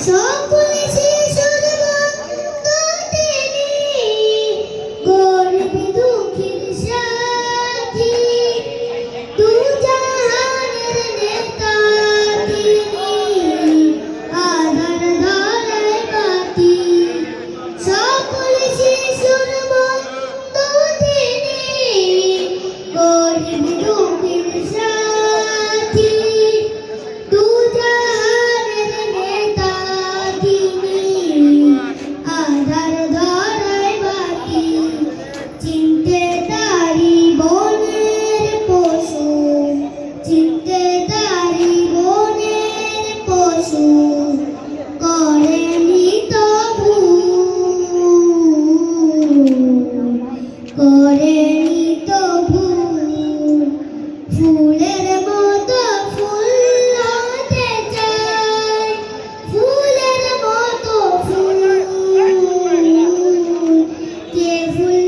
Sữa করেনি তো ফুলের মতো ফুল হতে ফুলের মতো ফুল কে ফুল